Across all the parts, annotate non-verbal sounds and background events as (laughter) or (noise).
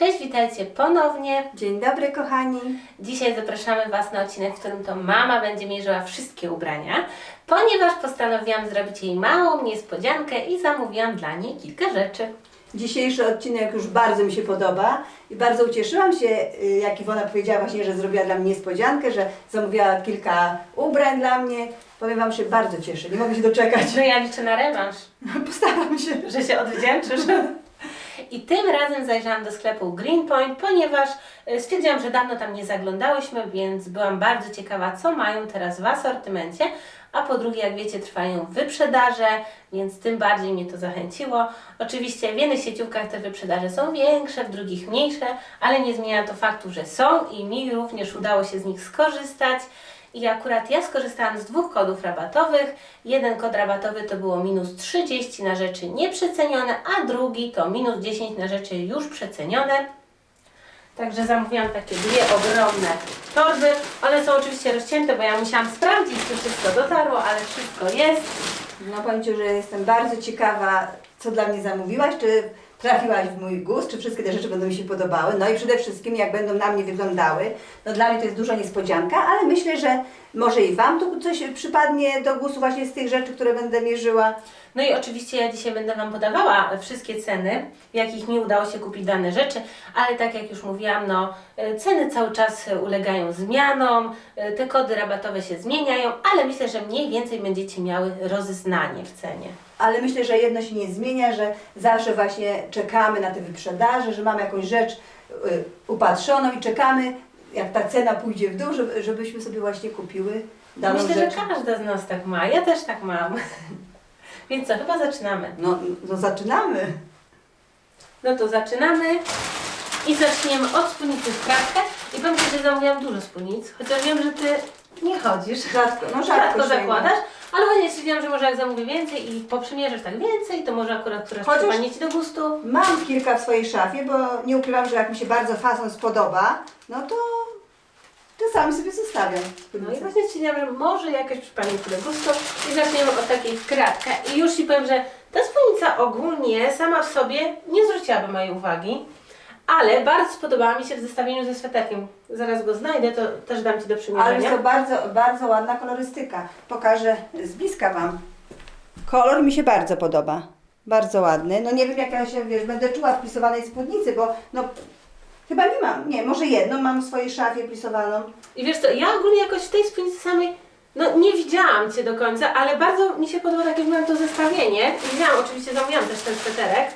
Cześć, witajcie ponownie. Dzień dobry, kochani. Dzisiaj zapraszamy Was na odcinek, w którym to mama będzie mierzyła wszystkie ubrania, ponieważ postanowiłam zrobić jej małą niespodziankę i zamówiłam dla niej kilka rzeczy. Dzisiejszy odcinek już bardzo mi się podoba i bardzo ucieszyłam się, y, jak Iwona powiedziała właśnie, że zrobiła dla mnie niespodziankę, że zamówiła kilka ubrań dla mnie. Powiem Wam, że bardzo cieszę, nie mogę się doczekać. No ja liczę na rewanż, (laughs) Postaram się. że się odwdzięczysz. (laughs) I tym razem zajrzałam do sklepu Greenpoint, ponieważ y, stwierdziłam, że dawno tam nie zaglądałyśmy, więc byłam bardzo ciekawa, co mają teraz w asortymencie. A po drugie, jak wiecie, trwają wyprzedaże, więc tym bardziej mnie to zachęciło. Oczywiście w jednych sieciówkach te wyprzedaże są większe, w drugich mniejsze, ale nie zmienia to faktu, że są i mi również udało się z nich skorzystać. I akurat ja skorzystałam z dwóch kodów rabatowych. Jeden kod rabatowy to było minus 30 na rzeczy nieprzecenione, a drugi to minus 10 na rzeczy już przecenione. Także zamówiłam takie dwie ogromne torby. One są oczywiście rozcięte, bo ja musiałam sprawdzić, czy wszystko dotarło, ale wszystko jest. No powiem Ci, że jestem bardzo ciekawa, co dla mnie zamówiłaś, czy trafiłaś w mój gust, czy wszystkie te rzeczy będą mi się podobały, no i przede wszystkim jak będą na mnie wyglądały. No dla mnie to jest duża niespodzianka, ale myślę, że może i Wam tu coś przypadnie do gustu właśnie z tych rzeczy, które będę mierzyła. No i oczywiście ja dzisiaj będę Wam podawała wszystkie ceny, jakich mi udało się kupić dane rzeczy, ale tak jak już mówiłam, no e, ceny cały czas ulegają zmianom, e, te kody rabatowe się zmieniają, ale myślę, że mniej więcej będziecie miały rozeznanie w cenie. Ale myślę, że jedno się nie zmienia, że zawsze właśnie czekamy na te wyprzedaże, że mamy jakąś rzecz y, upatrzoną i czekamy, jak ta cena pójdzie w dół, żeby, żebyśmy sobie właśnie kupiły daną Myślę, rzecz. że każda z nas tak ma, ja też tak mam. (laughs) Więc co, chyba zaczynamy. No, no zaczynamy. No to zaczynamy i zaczniemy od spódnicy w kratkę. I powiem Ci, że zamówiłam dużo spódnic, chociaż wiem, że Ty nie chodzisz. Rzadko, no rzadko, rzadko zakładasz, ale właśnie stwierdziłam, że może jak zamówię więcej i poprzymierzysz tak więcej, to może akurat któraś Chociaż- przypadnie Ci do gustu. Mam kilka w swojej szafie, bo nie ukrywam, że jak mi się bardzo fason spodoba, no to czasami sobie zostawiam. No i właśnie stwierdziłam, że może jakaś przypadnie Ci do gustu i zaczniemy od takiej w kratkę. I już Ci powiem, że ta spódnica ogólnie sama w sobie nie zwróciłaby mojej uwagi, ale bardzo spodobała mi się w zestawieniu ze sweterkiem. Zaraz go znajdę, to też dam Ci do Ale przymierzenia. to bardzo, bardzo ładna kolorystyka. Pokażę z bliska Wam. Kolor mi się bardzo podoba. Bardzo ładny. No nie wiem jak ja się, wiesz, będę czuła w plisowanej spódnicy, bo no chyba nie mam. Nie, może jedną mam w swojej szafie plisowaną. I wiesz co, ja ogólnie jakoś w tej spódnicy samej, no nie widziałam Cię do końca, ale bardzo mi się podoba, tak jak miałam to zestawienie. Widziałam, oczywiście zamówiłam też ten sweterek.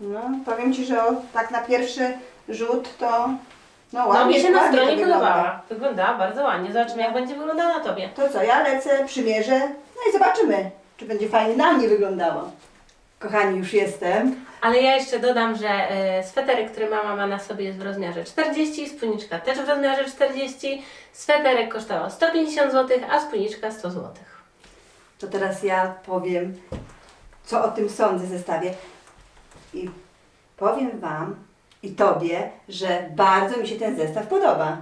No, powiem Ci, że o, tak na pierwszy rzut to no No ładnie, mi się na ładnie to stronie wygląda. podobała. Wyglądała bardzo ładnie. Zobaczymy, jak będzie wyglądała na Tobie. To co, ja lecę, przymierzę, no i zobaczymy, czy będzie fajnie na mnie wyglądało. Kochani, już jestem. Ale ja jeszcze dodam, że e, sweterek, który mama ma na sobie jest w rozmiarze 40, spódniczka też w rozmiarze 40. Sweterek kosztował 150 zł, a spódniczka 100 zł. To teraz ja powiem, co o tym sądzę zestawie. I powiem Wam i Tobie, że bardzo mi się ten zestaw podoba.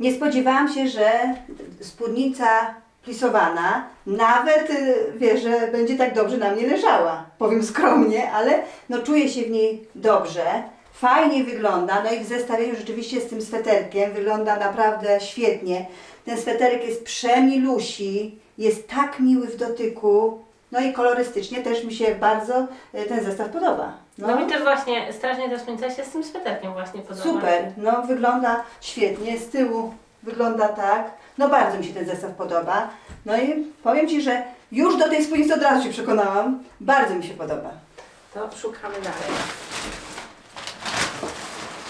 Nie spodziewałam się, że spódnica plisowana nawet, y, wiesz, że będzie tak dobrze na mnie leżała. Powiem skromnie, ale no czuję się w niej dobrze. Fajnie wygląda, no i w zestawieniu rzeczywiście z tym sweterkiem wygląda naprawdę świetnie. Ten sweterek jest przemilusi, jest tak miły w dotyku, no i kolorystycznie też mi się bardzo y, ten zestaw podoba. No, mi też właśnie strasznie ta spódnica się z tym sweterkiem właśnie podoba. Super, no wygląda świetnie, z tyłu wygląda tak. No bardzo mi się ten zestaw podoba. No i powiem Ci, że już do tej spódnicy od razu się przekonałam. Bardzo mi się podoba. To szukamy dalej.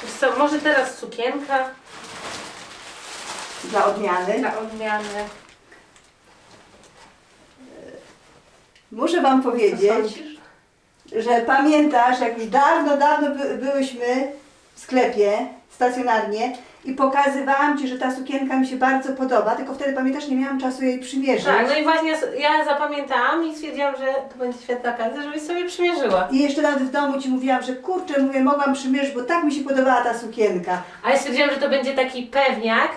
Wiesz co, może teraz sukienka Dla odmiany. dla odmiany. Muszę Wam powiedzieć, że pamiętasz, jak już dawno, dawno by, byłyśmy w sklepie stacjonarnie i pokazywałam Ci, że ta sukienka mi się bardzo podoba, tylko wtedy pamiętasz, nie miałam czasu jej przymierzyć. Tak, no i właśnie ja zapamiętałam i stwierdziłam, że to będzie świetna okazja, żebyś sobie przymierzyła. I jeszcze nawet w domu Ci mówiłam, że kurczę, mówię, mogłam przymierzyć, bo tak mi się podobała ta sukienka. A ja stwierdziłam, że to będzie taki pewniak,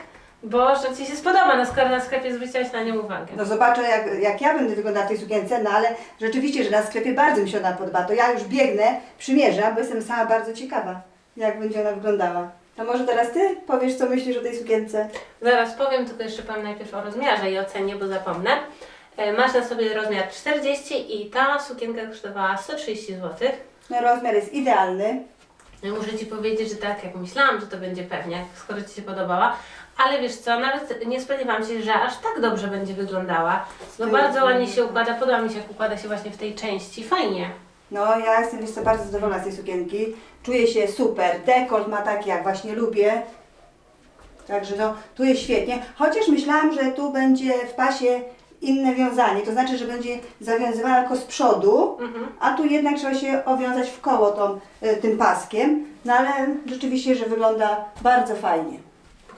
Bo że Ci się spodoba, no skoro na sklepie zwróciłaś na nią uwagę. No zobaczę, jak, jak ja będę wyglądała w tej sukience, no ale rzeczywiście, że na sklepie bardzo mi się ona podoba. To ja już biegnę, przymierzam, bo jestem sama bardzo ciekawa, jak będzie ona wyglądała. To może teraz Ty powiesz, co myślisz o tej sukience? Zaraz powiem, tylko jeszcze powiem najpierw o rozmiarze i ocenie, bo zapomnę. E, Masz na sobie rozmiar 40 i ta sukienka kosztowała 130 zł. No rozmiar jest idealny. Ja muszę Ci powiedzieć, że tak jak myślałam, że to będzie pewnie, skoro Ci się podobała, ale wiesz co, nawet nie spodziewałam się, że aż tak dobrze będzie wyglądała. No Ty- bardzo ładnie się układa, podoba mi się jak układa się właśnie w tej części, fajnie. No ja jestem wiesz co, bardzo zadowolona z tej sukienki. Czuję się super. Dekolt ma taki, jak właśnie lubię. Także no, tu jest świetnie. Chociaż myślałam, że tu będzie w pasie inne wiązanie. To znaczy, że będzie zawiązywana tylko z przodu, Mhm. a tu jednak trzeba się owiązać w koło tą, y, tym paskiem. No ale rzeczywiście, że wygląda bardzo fajnie.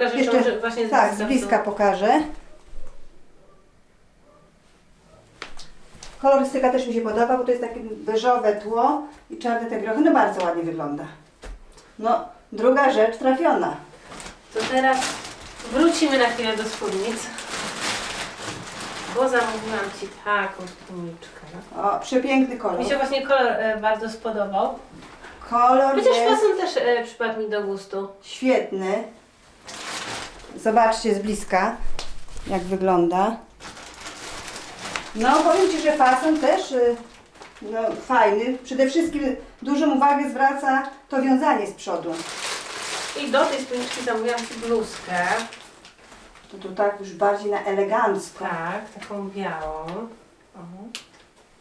Pokażę Jeszcze- Jeszcze, właśnie z Tak, z bliska bliska tu. pokażę. Kolorystyka też mi się podoba, bo to jest takie beżowe tło i czarne te grochy. No bardzo ładnie wygląda. No, druga rzecz trafiona. To teraz wrócimy na chwilę do spódnic. Bo zamówiłam Ci taką spódniczkę. O, przepiękny kolor. Mi się właśnie kolor e, bardzo spodobał. Kolor Chociaż jest fason też e, przypadł mi do gustu. świetny. Zobaczcie z bliska, jak wygląda. No, powiem Ci, że fason też y, no, fajny. Przede wszystkim dużą uwagę zwraca to wiązanie z przodu. I do tej spódniczki zamówiłam Ci bluzkę. To tu tak już bardziej na elegancko. Tak, taką białą.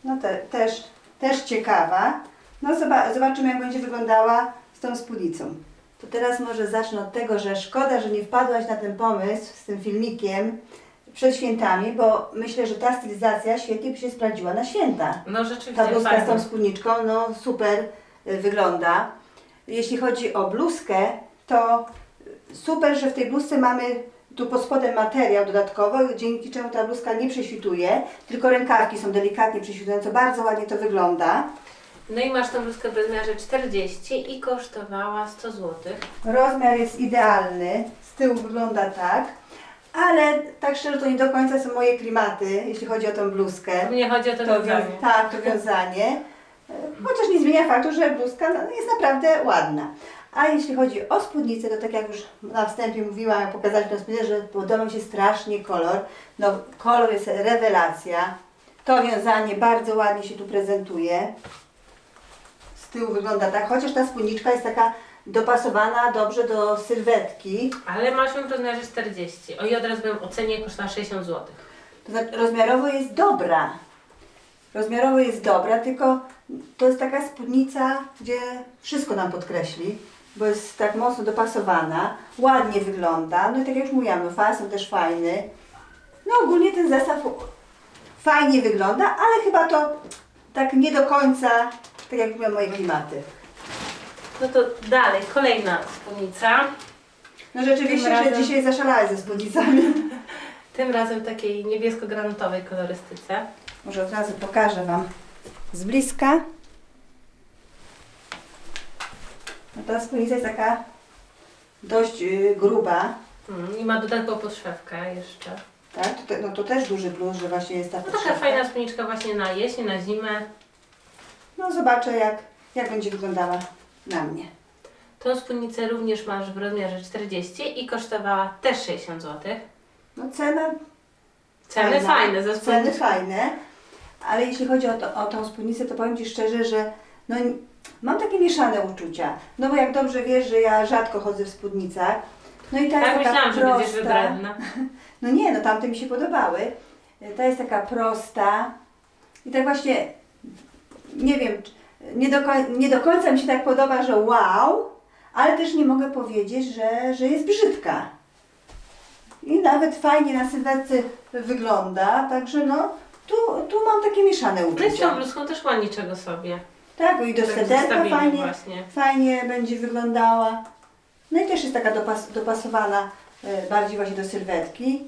No te, też, też ciekawa. No zoba- zobaczymy jak będzie wyglądała z tą spódnicą. To teraz może zacznę od tego, że szkoda, że nie wpadłaś na ten pomysł z tym filmikiem przed świętami, bo myślę, że ta stylizacja świetnie by się sprawdziła na święta. No rzeczywiście Ta bluzka z fajnie. tą spódniczką, no super y, wygląda. Jeśli chodzi o bluzkę, to super, że w tej bluzce mamy tu pod spodem materiał dodatkowo, dzięki czemu ta bluzka nie prześwituje, tylko rękawki są delikatnie prześwitujące, bardzo ładnie to wygląda. No i masz tą bluzkę w rozmiarze 40 i kosztowała 100 zł. Rozmiar jest idealny, z tyłu wygląda tak, ale tak szczerze to nie do końca są moje klimaty, jeśli chodzi o tą bluzkę. Mnie chodzi o to, To wiązanie. wią- tak, to wiązanie. Chociaż nie zmienia faktu, że bluzka no, jest naprawdę ładna. A jeśli chodzi o spódnicę, to tak jak już na wstępie mówiłam, jak pokazać tę spódnicę, że podoba mi się strasznie kolor. No kolor jest rewelacja. To wiązanie bardzo ładnie się tu prezentuje. Tyłu wygląda tak, chociaż ta spódniczka jest taka dopasowana dobrze do sylwetki. Ale masz ją w rozmiarze 40. O i od razu bym ocenię, kosztowała 60 zł. To znaczy, rozmiarowo jest dobra. Rozmiarowo jest dobra, tylko to jest taka spódnica, gdzie wszystko nam podkreśli, bo jest tak mocno dopasowana, ładnie wygląda. No i tak jak już mówiłam, no fason też fajny. No ogólnie ten zestaw fajnie wygląda, ale chyba to tak nie do końca, tak jak mówią moje klimaty. No to dalej, kolejna spódnica. No rzeczywiście, Tym że razem- dzisiaj zaszalałeś ze spódnicami. (laughs) Tym razem w takiej niebiesko-granatowej kolorystyce. Może od razu pokażę Wam z bliska. No ta spódnica jest taka dość y, gruba. Mm, I ma dodatkową podszewkę jeszcze. Tak? To, te, no to też duży plus, że właśnie jest ta No taka podszewka. fajna spódniczka właśnie na jesień, na zimę. No zobaczę jak, jak będzie wyglądała na mnie. Tą spódnicę również masz w rozmiarze 40 i kosztowała też 60 zł. No cena Ceny fajna, fajne ze Ceny fajne, ale jeśli chodzi o, to, o tą spódnicę, to powiem Ci szczerze, że no, mam takie mieszane uczucia. No bo jak dobrze wiesz, że ja rzadko chodzę w spódnicach. No i ta jest Tak taka myślałam, że prosta. będziesz wybredna. (laughs) No nie, no tamte mi się podobały. Ta jest taka prosta i tak właśnie, nie wiem, nie do, nie do końca mi się tak podoba, że wow, ale też nie mogę powiedzieć, że, że jest brzydka. I nawet fajnie na sylwetce wygląda, także no, tu, tu mam takie mieszane No i z tą uczucia. bluzką też ma niczego sobie. Tak, i do Tak fajnie, właśnie. fajnie będzie wyglądała. No i też jest taka dopas, dopasowana e, bardziej właśnie do sylwetki.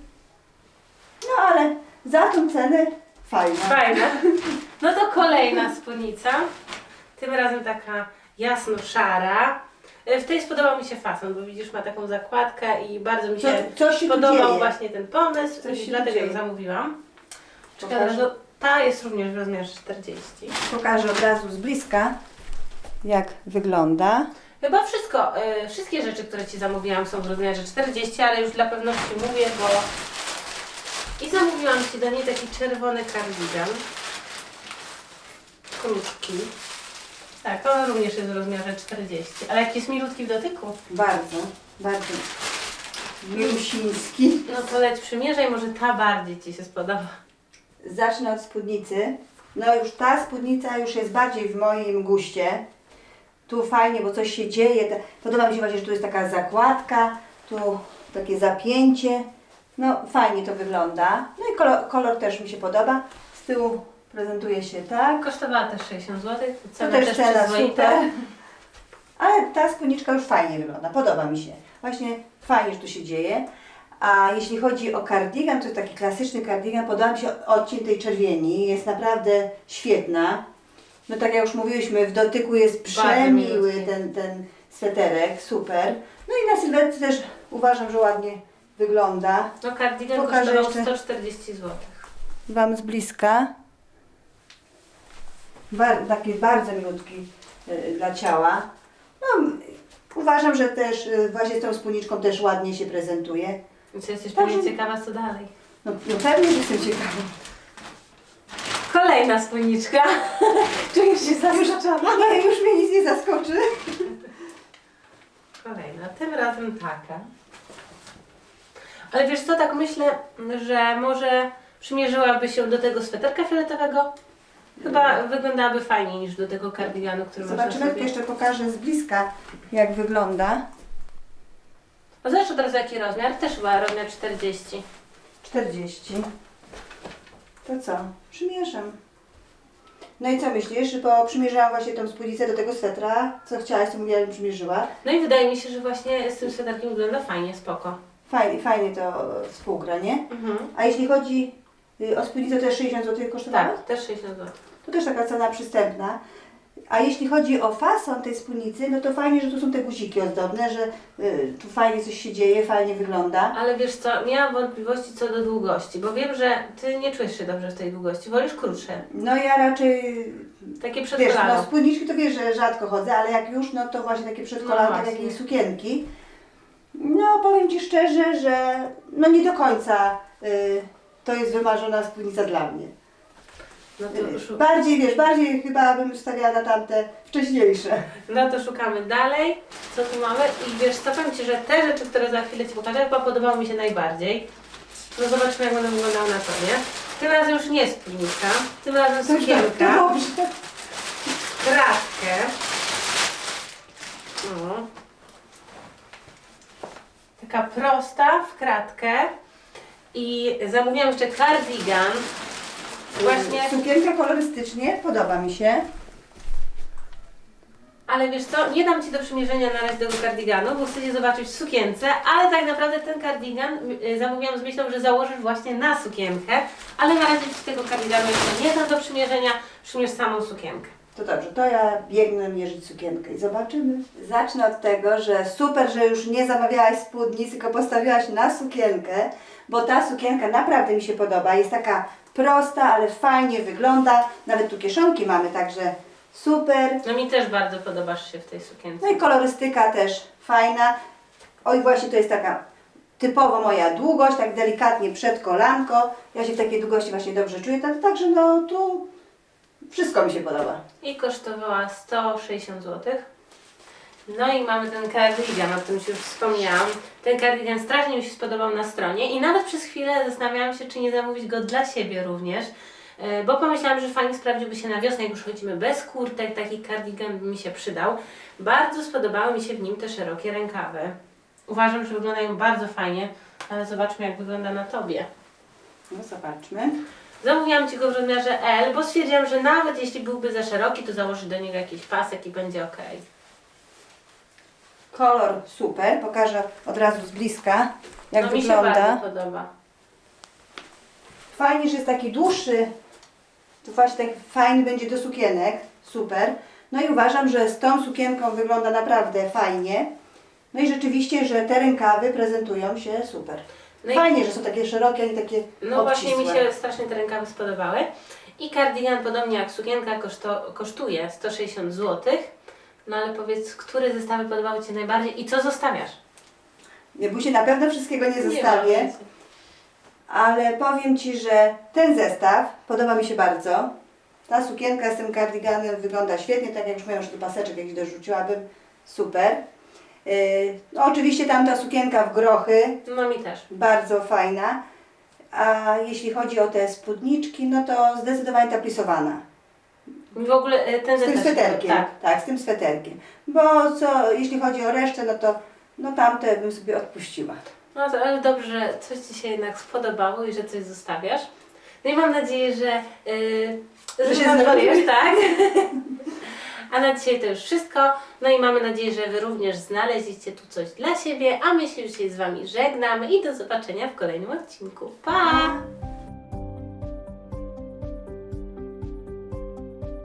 No ale za tą cenę fajna. Fajna. No to kolejna spódnica. Tym razem taka jasno-szara. Y, W tej spodobał mi się fason, bo widzisz, ma taką zakładkę i bardzo mi Co, się coś się tu podobał dzieje. właśnie ten pomysł, Coś i się dlatego ją zamówiłam. Pokaż. Czekaj, no, ta jest również w rozmiarze 40. Pokażę od razu z bliska, jak wygląda. Chyba wszystko, y, wszystkie rzeczy, które Ci zamówiłam są w rozmiarze 40, ale już dla pewności mówię, bo i zamówiłam Ci do niej taki czerwony kardigan. Krótki. Tak, on również jest w rozmiarze 40, ale jak jest milutki w dotyku. Bardzo, bardzo milusiński. No to leć przymierzaj, może ta bardziej Ci się spodoba. Zacznę od spódnicy. No już ta spódnica już jest bardziej w moim guście. Tu fajnie, bo coś się dzieje. Podoba mi się właśnie, że tu jest taka zakładka, tu takie zapięcie. No fajnie to wygląda. No i kolor, kolor też mi się podoba. Z tyłu prezentuje się tak. Kosztowała też 60 zł. To też cena przyzwoita. super. Ale ta spódniczka już fajnie wygląda, podoba mi się. Właśnie fajnie, że tu się dzieje. A jeśli chodzi o kardigan, to jest taki klasyczny kardigan. Podoba mi się odcień tej czerwieni, jest naprawdę świetna. No tak jak już mówiłyśmy, w dotyku jest przemiły ten, ten sweterek, super. No i na sylwetce też uważam, że ładnie wygląda. No kardigan Pokażę kosztował jeszcze. 140 zł. Wam z bliska. Bar, taki bardzo milutki y, dla ciała. No, m, uważam, że też y, właśnie z tą spódniczką też ładnie się prezentuje. Co jesteś Także- pewnie ciekawa, co dalej. No, no pewnie, że jestem ciekawa. Kolejna spódniczka. (laughs) Czujesz się zaskoczona? Nie, już mnie nic nie zaskoczy. Kolejna, tym razem taka. Ale wiesz co, tak myślę, że może przymierzyłaby się do tego sweterka fioletowego. Chyba wyglądałaby fajniej niż do tego kardiganu, który masz na Zobaczymy, sobie. jeszcze pokażę z bliska, jak wygląda. A zobacz od razu jaki rozmiar, też chyba rozmiar 40. 40. To co? Przymierzam. No i co myślisz? Bo przymierzałam właśnie tą spódnicę do tego swetra. Co chciałaś, to mówiła, żebym przymierzyła. No i wydaje mi się, że właśnie z tym sweterkiem wygląda fajnie, spoko. Fajnie, fajnie to współgra, nie? Mhm. A jeśli chodzi y, o spódnicę, to też 60 zł kosztowała? Tak, też 60 zł. To też taka cena przystępna. A jeśli chodzi o fason tej spódnicy, no to fajnie, że tu są te guziki ozdobne, że y, tu fajnie coś się dzieje, fajnie wygląda. Ale wiesz co, miałam wątpliwości co do długości, bo wiem, że Ty nie czujesz się dobrze w tej długości, wolisz krótsze. No ja raczej, Takie przed wiesz, no kolaną. spódniczki to wiesz, że rzadko chodzę, ale jak już, no to właśnie takie przedkolane, No tak właśnie. jakieś sukienki. No powiem Ci szczerze, że no nie do końca y, to jest wymarzona spódnica dla mnie. No to, szu- Bardziej, wiesz, bardziej chyba bym stawiała na tamte wcześniejsze. no to szukamy dalej, co tu mamy i wiesz co, powiem Ci, że te rzeczy, które za chwilę Ci pokażę, chyba podobały mi się najbardziej. No zobaczmy jak będą wyglądały na tobie. Tym razem już nie spódnica, tym razem To sukienka, dobrze. kratkę. No. Taka prosta w kratkę i zamówiłam jeszcze cardigan. Właśnie Sukienka kolorystycznie podoba mi się. Ale wiesz co, nie dam Ci do przymierzenia na razie tego kardiganu, bo chcę Cię zobaczyć w sukience, ale tak naprawdę ten kardigan y, zamówiłam z myślą, że założysz właśnie na sukienkę, ale na razie Ci tego kardiganu jeszcze nie dam do przymierzenia, przymierz samą sukienkę. To dobrze, to ja biegnę mierzyć sukienkę i zobaczymy. Zacznę od tego, że super, że już nie zamawiałaś spódnic, tylko postawiłaś na sukienkę, bo ta sukienka naprawdę mi się podoba. Jest taka prosta, ale fajnie wygląda. Nawet tu kieszonki mamy, także super. No mi też bardzo podobasz się w tej sukience. No i kolorystyka też fajna. Oj, właśnie to jest taka typowo moja długość, tak delikatnie przed kolanko. Ja się w takiej długości właśnie dobrze czuję, tak- także no tu wszystko mi się podoba. I kosztowała 160 zł. No i mamy ten kardigan, o którym już wspomniałam. Ten kardigan strasznie mi się spodobał na stronie i nawet przez chwilę zastanawiałam się, czy nie zamówić go dla siebie również. e, Bo pomyślałam, że fajnie sprawdziłby się na wiosnę, jak już chodzimy bez kurtek, taki kardigan by mi się przydał. Bardzo spodobały mi się w nim te szerokie rękawy. Uważam, że wyglądają bardzo fajnie, ale zobaczmy jak wygląda na Tobie. No zobaczmy. Zamówiłam Ci go w rozmiarze L, bo stwierdziłam, że nawet jeśli byłby za szeroki, to założyć do niego jakiś pasek i będzie ok. Kolor super, pokażę od razu z bliska, jak no mi się wygląda. bardzo podoba. Fajnie, że jest taki dłuższy, to właśnie tak fajny będzie do sukienek, super. No i uważam, że z tą sukienką wygląda naprawdę fajnie. No i rzeczywiście, że te rękawy prezentują się super. No i- Fajnie, że są takie szerokie, a nie takie No właśnie mi obcisłe. się strasznie te rękawy spodobały. I kardigan, podobnie jak sukienka, koszto, kosztuje 160 zł. No ale powiedz, które zestawy podobały Ci się najbardziej i co zostawiasz? Nie bój się, na pewno wszystkiego nie zostawię, ale powiem Ci, że ten zestaw podoba mi się bardzo. Ta sukienka z tym kardiganem wygląda świetnie, tak jak już mówiłam, że tu paseczek jakiś dorzuciłabym. Super. Yy, No oczywiście tamta sukienka w grochy, No mi też. bardzo fajna. A jeśli chodzi o te spódniczki, no to zdecydowanie ta plisowana. Mi w ogóle e, ten Z tym zestaw sweterkiem. podoba. Tak. z tym sweterkiem. Bo co, jeśli chodzi o resztę, no to no tamte bym sobie odpuściła. No to, ale dobrze, że coś Ci się jednak spodobało i że coś zostawiasz. No i mam nadzieję, że, yy, Że się zadowolisz. tak? (laughs) A na dzisiaj to już wszystko. No i mamy nadzieję, że Wy również znaleźliście tu coś dla siebie, a my się już z Wami żegnamy i do zobaczenia w kolejnym odcinku. pa!